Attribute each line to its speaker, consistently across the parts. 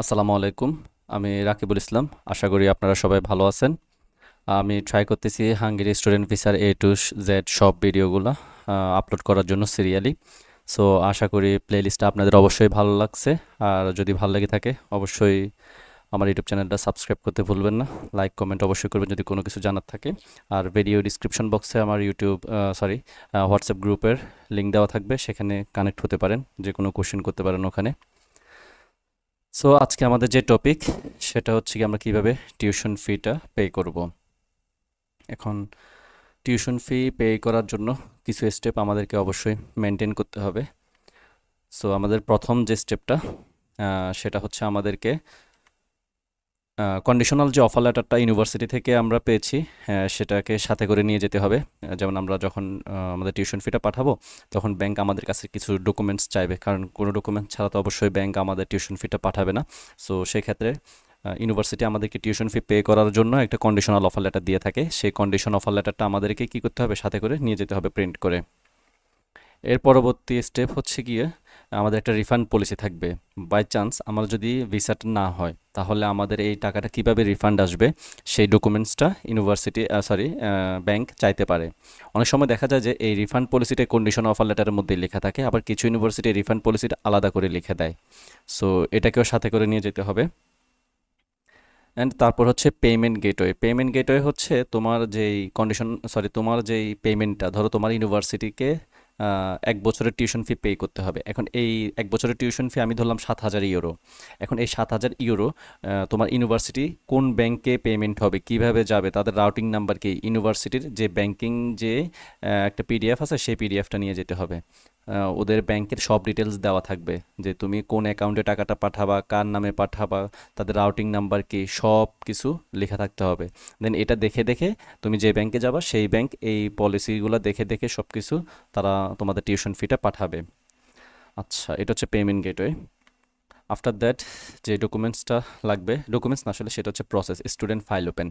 Speaker 1: আসসালামু আলাইকুম। আমি রাকিবুল ইসলাম। আশা করি আপনারা সবাই ভালো আছেন। আমি ট্রাই করতেছি হাঙ্গেরি স্টুডেন্ট ভিসার এ টু জেড সব ভিডিওগুলো আপলোড করার জন্য সিরিয়ালি সো আশা করি প্লেলিস্টটা আপনাদের অবশ্যই ভালো লাগছে। আর যদি ভালো লেগে থাকে, অবশ্যই আমার ইউটিউব চ্যানেলটা সাবস্ক্রাইব করতে ভুলবেন না। লাইক কমেন্ট অবশ্যই করবেন যদি কোনো কিছু জানার থাকে। আর ভিডিও ডিসক্রিপশন বক্সে আমার ইউটিউব সরি হোয়াটসঅ্যাপ গ্রুপের লিঙ্ক দেওয়া থাকবে। সেখানে কানেক্ট হতে পারেন। যে কোনো কোশ্চেন করতে পারেন ওখানে। সো আজকে আমাদের যে টপিক সেটা হচ্ছে কি আমরা কীভাবে টিউশন ফিটা পে করব। এখন টিউশন ফি পে করার জন্য কিছু স্টেপ আমাদেরকে অবশ্যই মেনটেন করতে হবে। সো আমাদের প্রথম যে স্টেপটা সেটা হচ্ছে আমাদেরকে কন্ডিশনাল যে অফার লেটারটা ইউনিভার্সিটি থেকে আমরা পেয়েছি সেটাকে সাথে করে নিয়ে যেতে হবে। যেমন আমরা যখন আমাদের টিউশন ফিটা পাঠাবো, তখন ব্যাংক আমাদের কাছে কিছু ডকুমেন্টস চাইবে। কারণ কোনো ডকুমেন্টস ছাড়া তো অবশ্যই ব্যাংক আমাদের টিউশন ফিটা পাঠাবে না। সো সেক্ষেত্রে ইউনিভার্সিটি আমাদেরকে টিউশন ফি পে করার জন্য একটা কন্ডিশনাল অফার লেটার দিয়ে থাকে। সেই কন্ডিশন অফার লেটারটা আমাদেরকে কী করতে হবে? সাথে করে নিয়ে যেতে হবে প্রিন্ট করে। এর পরবর্তী স্টেপ হচ্ছে গিয়ে আমাদের একটা রিফান্ড পলিসি থাকবে। বাই চান্স আমার যদি ভিসাটা না হয়, তাহলে আমাদের এই টাকাটা কীভাবে রিফান্ড আসবে, সেই ডকুমেন্টসটা ইউনিভার্সিটি সরি ব্যাংক চাইতে পারে। অনেক সময় দেখা যায় যে এই রিফান্ড পলিসিটা কন্ডিশন অফার লেটারের মধ্যে লেখা থাকে, আবার কিছু ইউনিভার্সিটি রিফান্ড পলিসিটা আলাদা করে লিখে দেয়। সো এটাকেও সাথে করে নিয়ে যেতে হবে। অ্যান্ড তারপর হচ্ছে পেমেন্ট গেটওয়ে পেমেন্ট গেটওয়ে হচ্ছে তোমার যেই কন্ডিশন সরি তোমার যেই পেমেন্টটা ধরো তোমার ইউনিভার্সিটিকে এক বছরের টিউশন ফি পে করতে হবে। এখন এই এক বছরের টিউশন ফি আমি ধরলাম সাত হাজার ইউরো এখন এই সাত হাজার ইউরো তোমার ইউনিভার্সিটি কোন ব্যাংকে পেমেন্ট হবে, কীভাবে যাবে, তাদের রাউটিং নাম্বার কি? ইউনিভার্সিটির যে ব্যাংকিং যে একটা পিডিএফ আছে, সেই পিডিএফটা নিয়ে যেতে হবে। ওদের ব্যাংকের সব ডিটেলস দেওয়া থাকবে যে তুমি কোন অ্যাকাউন্টে টাকাটা পাঠাবা, কার নামে পাঠাবা, তাদের রাউটিং নাম্বার কি, সব কিছু লেখা থাকতে হবে। দেন এটা দেখে দেখে তুমি যে ব্যাংকে যাবা, সেই ব্যাংক এই পলিসিগুলো দেখে দেখে সব কিছু তারা তোমাদের টিউশন ফিটা পাঠাবে। আচ্ছা এটা হচ্ছে পেমেন্ট গেটওয়ে আফটার দ্যাট যে ডকুমেন্টসটা লাগবে ডকুমেন্টস না আসলে সেটা হচ্ছে প্রসেস স্টুডেন্ট ফাইল ওপেন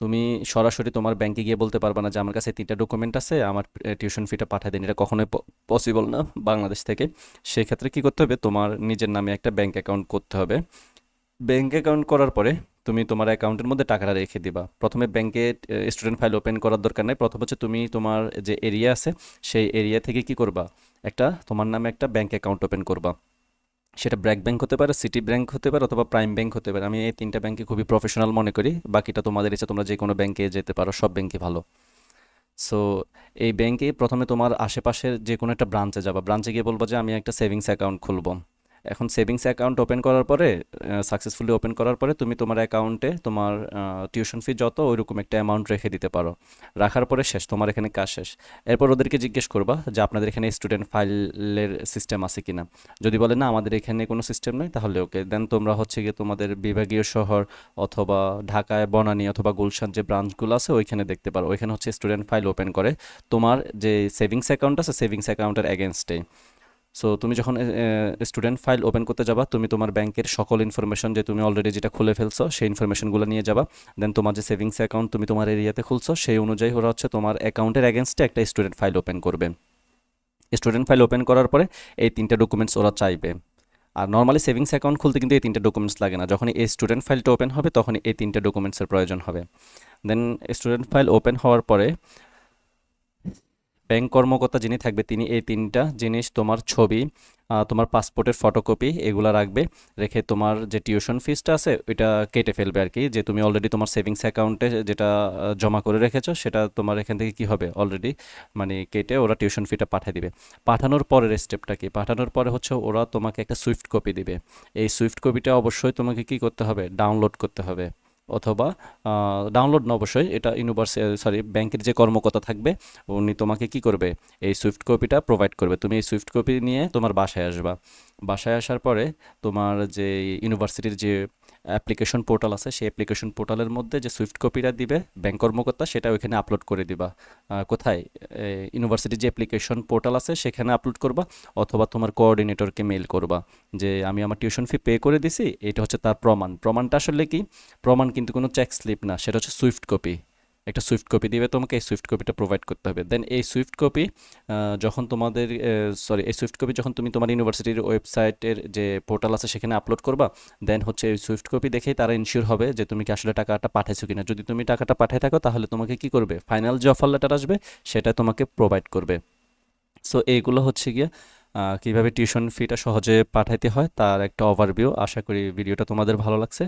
Speaker 1: তুমি সরাসরি তোমার ব্যাংকে গিয়ে বলতে পারবে না যে আমার কাছে তিনটা ডকুমেন্ট আছে, আমার টিউশন ফিটা পাঠিয়ে দিন। এটা কখনোই পসিবল না বাংলাদেশ থেকে। সেক্ষেত্রে কি করতে হবে? তোমার নিজের নামে একটা ব্যাংক অ্যাকাউন্ট করতে হবে। ব্যাংক অ্যাকাউন্ট করার পরে তুমি তোমার অ্যাকাউন্টের মধ্যে টাকাটা রেখে দিবা। প্রথমে ব্যাংকে স্টুডেন্ট ফাইল ওপেন করার দরকার নেই। প্রথম হচ্ছে তুমি তোমার যে এরিয়া আছে, সেই এরিয়া থেকে কি করবা? একটা তোমার নামে একটা ব্যাংক অ্যাকাউন্ট ওপেন করবা। সেটা ব্র্যাক ব্যাংক হতে পারে, সিটি ব্যাংক হতে পারে অথবা প্রাইম ব্যাংক হতে পারে। আমি এই তিনটা ব্যাংকে খুবই প্রফেশনাল মনে করি। বাকিটা তোমাদের ইচ্ছে, তোমরা যে কোনো ব্যাংকে যেতে পারো, সব ব্যাঙ্কে ভালো। সো এই ব্যাংকে প্রথমে তোমার আশেপাশের যে কোনো একটা ব্রাঞ্চে যাবা। ব্রাঞ্চে গিয়ে বলব যে, আমি একটা সেভিংস অ্যাকাউন্ট খুলবো। এখন সেভিংস অ্যাকাউন্ট ওপেন করার পরে সাকসেসফুলি ওপেন করার পরে তুমি তোমার অ্যাকাউন্টে তোমার টিউশন ফি যত ওইরকম একটা অ্যামাউন্ট রেখে দিতে পারো। রাখার পরে শেষ, তোমার এখানে কাজ শেষ। এরপর ওদেরকে জিজ্ঞেস করবা যে আপনাদের এখানে স্টুডেন্ট ফাইলের সিস্টেম আছে কিনা। যদি বলে, না, আমাদের এখানে কোনো সিস্টেম নেই, তাহলে ওকে দেন তোমরা হচ্ছে গিয়ে তোমাদের বিভাগীয় শহর অথবা ঢাকায় বনানী অথবা গুলশান যে ব্রাঞ্চগুলো আছে, ওইখানে দেখতে পারো। ওইখানে হচ্ছে স্টুডেন্ট ফাইল ওপেন করে তোমার যে সেভিংস অ্যাকাউন্ট আছে সেভিংস অ্যাকাউন্টের এগেনস্টে সো তুমি যখন স্টুডেন্ট ফাইল ওপেন করতে যাবা, তুমি তোমার ব্যাংকের সকল ইনফরমেশন যে তুমি অলরেডি যেটা খুলে ফেলছো, সেই ইনফরমেশনগুলো নিয়ে যাবা। দেন তোমার যে সেভিংস অ্যাকাউন্ট তুমি তোমার এরিয়াতে খুলছো, সেই অনুযায়ী ওরা হচ্ছে তোমার অ্যাকাউন্টের এগেনস্টে একটা স্টুডেন্ট ফাইল ওপেন করবে। স্টুডেন্ট ফাইল ওপেন করার পরে এই তিনটে ডকুমেন্টস ওরা চাইবে। আর নর্মালি সেভিংস অ্যাকাউন্ট খুলতে কিন্তু এই তিনটে ডকুমেন্টস লাগে না। যখন এই স্টুডেন্ট ফাইলটা ওপেন হবে তখন এই তিনটে ডকুমেন্টসের প্রয়োজন হবে। দেন স্টুডেন্ট ফাইল ওপেন হওয়ার পরে ব্যাংক কর্মকর্তা যিনি থাকবে, তিনি এই তিনটা জিনিস, তোমার ছবি তোমার পাসপোর্টের ফটোকপি এগুলো রাখবে, রেখে তোমার যে টিউশন ফিসটা আছে, ওইটা কেটে ফেলবে আর কি। যে তুমি অলরেডি তোমার সেভিংস অ্যাকাউন্টে যেটা জমা করে রেখেছো, সেটা তোমার এখান থেকে কি হবে? অলরেডি মানে কেটে ওরা টিউশন ফিটা পাঠিয়ে দিবে। পাঠানোর পরের স্টেপটা কি? পাঠানোর পরে হচ্ছে ওরা তোমাকে একটা সুইফট কপি দিবে। এই সুইফট কপিটা অবশ্যই তোমাকে কি করতে হবে? ডাউনলোড করতে হবে। অথবা ডাউনলোড না অবশ্যই। এটা ইউনিভার্সি সরি ব্যাংকের যে কর্মকর্তা থাকবে, উনি তোমাকে কি করবে? এই সুইফট কপিটা প্রোভাইড করবে। তুমি এই সুইফট কপি নিয়ে তোমার বাসায় আসবা। বাসায় আসার পরে তোমার যে ইউনিভার্সিটির যে অ্যাপ্লিকেশন পোর্টাল আছে, সেই অ্যাপ্লিকেশন পোর্টালের মধ্যে যে সুইফট কপিটা দিবে, ব্যাংক কর্মকর্তা, সেটা ওইখানে আপলোড করে দিবা। কোথায়? ইউনিভার্সিটির যে অ্যাপ্লিকেশন পোর্টাল আছে, সেখানে আপলোড করবা, অথবা তোমার কোঅর্ডিনেটরকে মেল করবা যে, আমি আমার টিউশন ফি পে করে দিছি, এটা হচ্ছে তার প্রমাণ। প্রমাণটা আসলে কি? প্রমাণ কিন্তু কোনো চেক স্লিপ না, সেটা হচ্ছে সুইফট কপি। একটা সুইফট কপি দিবে, তোমাকে এই সুইফট কপিটা প্রোভাইড করতে হবে। দেন এই সুইফট কপি যখন তোমাদের সরি এই সুইফট কপি যখন তুমি তোমার ইউনিভার্সিটির ওয়েবসাইটের যে পোর্টাল আছে সেখানে আপলোড করবা দেন হচ্ছে এই সুইফট কপি দেখেই তারা ইনশিওর হবে যে তুমি কি আসলে টাকাটা পাঠাইছো কিনা। যদি তুমি টাকাটা পাঠাই থাকো, তাহলে তোমাকে কি করবে? ফাইনাল যে অফার লেটার আসবে, সেটা তোমাকে প্রোভাইড করবে। সো এইগুলো হচ্ছে গিয়ে কীভাবে টিউশন ফিটা সহজে পাঠাইতে হয়, তার একটা ওভারভিউ আশা করি ভিডিওটা তোমাদের ভালো লাগছে।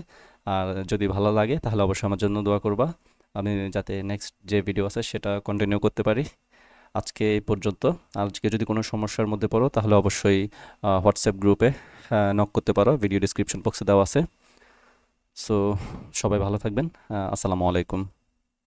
Speaker 1: আর যদি ভালো লাগে, তাহলে অবশ্যই আমার জন্য দোয়া করবা। আমি যাতে নেক্সট যে ভিডিও আছে সেটা কন্টিনিউ করতে পারি। আজকে এই পর্যন্ত। আজকে যদি কোনো সমস্যার মধ্যে পড়ো, তাহলে অবশ্যই হোয়াটসঅ্যাপ গ্রুপে নক করতে পারো। ভিডিও ডিসক্রিপশন বক্সে দেওয়া আছে। সো সবাই ভালো থাকবেন। আসসালামু আলাইকুম।